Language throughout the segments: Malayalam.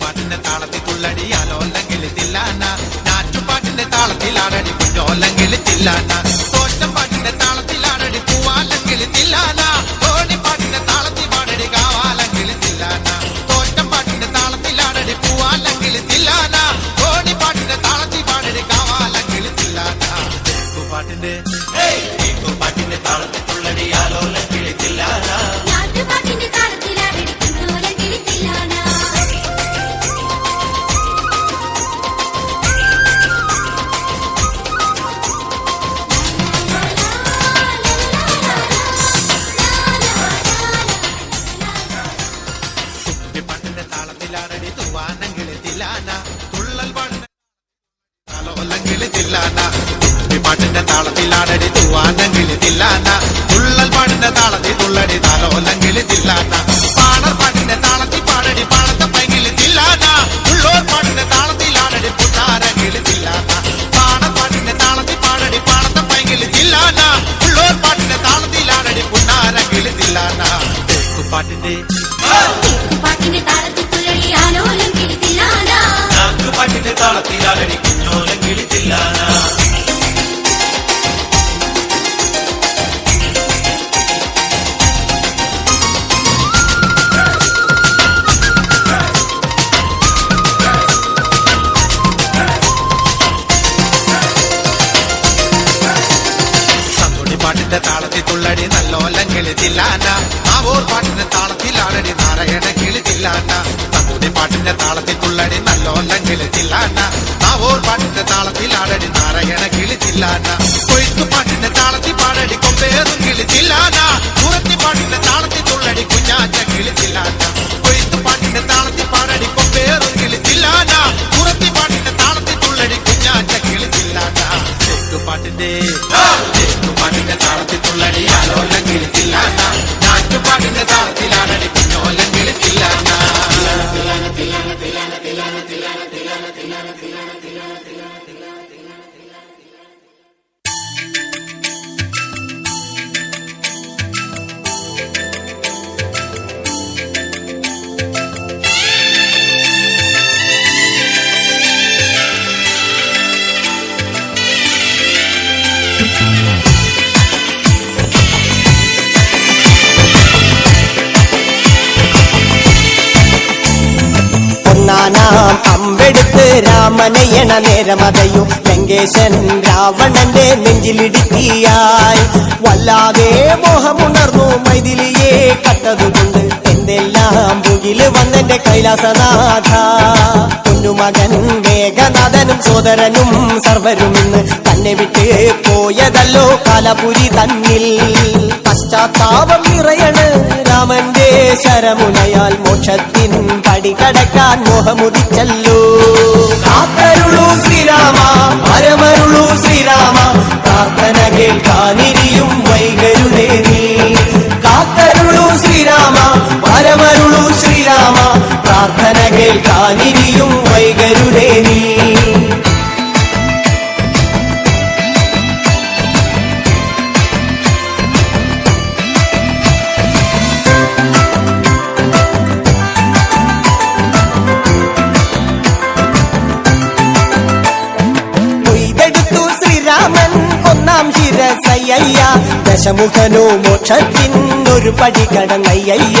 പാട്ടിന്റെ താളത്തിൽ തുള്ളടി ആലോലം കിളിത്തില്ലാന നാറ്റുപാട്ടിന്റെ താളത്തിൽ ആടടി കുഞ്ഞോലം കിളിത്തില്ലാന തില്ലാന തുള്ളൽ താലോലങ്കിൽ തില്ലാന പാട്ടിന്റെ താളത്തിലാണടി തൂവാനെങ്കിൽ തില്ലാന തുള്ളൽ പാടിന്റെ താളത്തിൽ തുള്ളടി താലോലങ്കിൽ തില്ലാന കിളിത്തില്ലാന ആവോർ പാട്ടിന്റെ താളത്തിലാണടി നാരായണ കിളിത്തില്ലാന സന്തുടി പാട്ടിന്റെ താളത്തിൽ തുള്ളടി നല്ലോലം കിളിത്തില്ലാന ആവോർ പാട്ടിന്റെ താളത്തിലാണടി നാരായണ കിളിത്തില്ലാന കൊയ്ത്തു പാട്ടിന്റെ താളത്തിൽ പാടടി കൊമ്പേറും കിളിത്തില്ലാന കുറത്തി പാട്ടിന്റെ താളത്തിൽ തുള്ളടി കുഞ്ഞാറ്റ കിളിത്തില്ലാന കൊയ്ത്തു പാട്ടിന്റെ താളത്തിൽ പാടടി കൊമ്പേറും കിളിത്തില്ലാന കുറത്തി പാട്ടിന്റെ താളത്തിൽ തുള്ളടി കുഞ്ഞാറ്റ കിളിത്തില്ലാന പാട്ടിന്റെ പാട്ടിന്റെ താളത്തിൽ തുള്ളടി ആലോലം രാമനയണ നേരമതയു ലങ്കേശനും രാവണന്റെ നെഞ്ചിലിടുക്കിയായി. വല്ലാതെ മോഹമുണർന്നു മൈഥിലിയെ കട്ടതുകൊണ്ട് എന്തെല്ലാം പുകിൽ വന്നെന്റെ കൈലാസനാഥ. കുഞ്ഞുമകൻ വേഗനാഥനും സോദരനും സർവരും ഇന്ന് തന്നെ വിട്ട് പോയതല്ലോ കാലപുരി തന്നിൽ. പശ്ചാത്താപം നിറയണ് രാമന്റെ ശരമുനയാൽ മോക്ഷത്തിൻ പടി കടക്കാൻ മോഹമുദിച്ചല്ലോ. ശ്രീരാമ പരമരുളൂ ശ്രീരാമ പ്രാർത്ഥന കേൾക്കാനിരിയും കേൾക്കാനിരിയും വൈകരുടെ നീ കൊയ്തെടുത്തു ശ്രീരാമൻ ഒന്നാം ശിരസയ്യ ദശമുഖനോ മോക്ഷത്തിൻ ഒരു പടി കടന്നയ്യ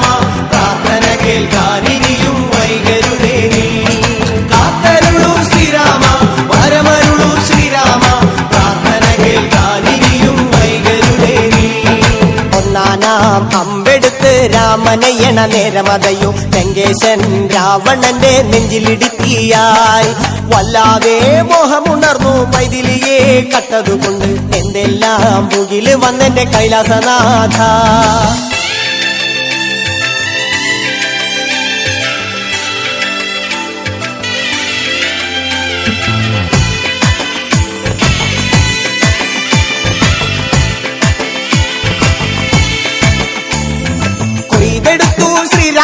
രാമനയണ നേരമതയോ ലങ്കേശൻ രാവണന്റെ നെഞ്ചിലിടുക്കിയായി. വല്ലാതെ മോഹമുണർന്നു മൈതിലിയെ കട്ടതുകൊണ്ട് എന്തെല്ലാം പുകിൽ വന്നെന്റെ കൈലാസനാഥ.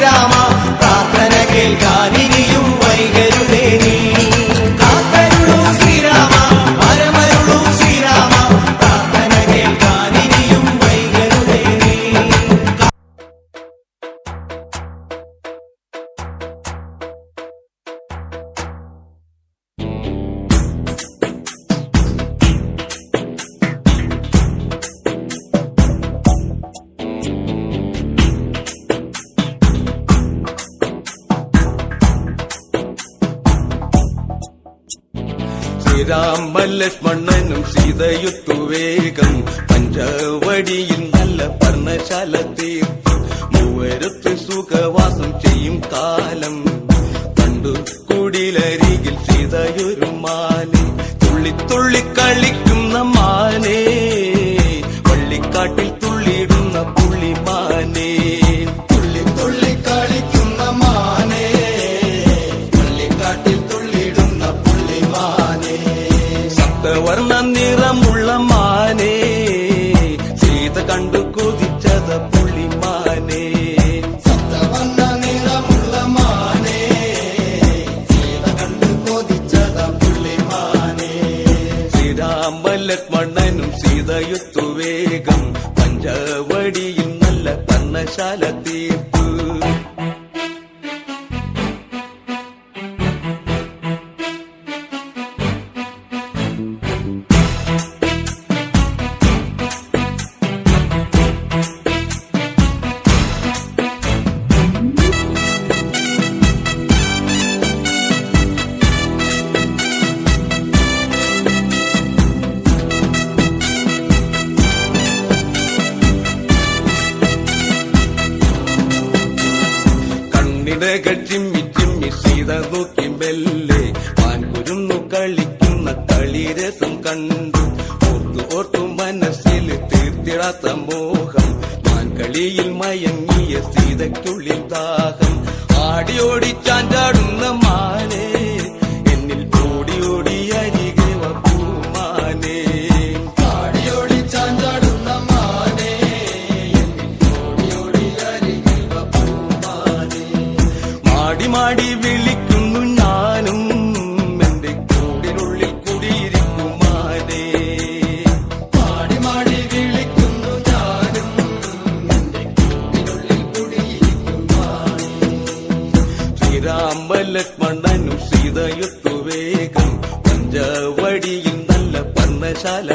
Rama. ശ്രീരാമലക്ഷ്മണനും സീതയുത്തു വേഗം പഞ്ചവടിയിൽ നല്ല പർണശാല തീർത്തും. മൂവരത്ത് സുഖവാസം ചെയ്യും കാലം. ലക്ഷ്മണനും സീതയുത്തു കണ്ണിടകൾ ചിമ്മി സീത നോക്കി മെല്ലെ മാൻകുരുന്നു കളിക്കുന്ന കളിരസം കണ്ടു. ഓർത്തു ഓർത്തു മനസ്സിൽ തീർത്തിടാത്ത മോഹം. മാൻകളിയിൽ മയങ്ങിയ സീതയ്ക്കുള്ളിൽ ദാഹം. ആടിയോടി ചാഞ്ചാടുന്ന ശ്രീരാമ ലക്ഷ്മണനും സീതയുത്തു വേഗം. നല്ല പർണശാല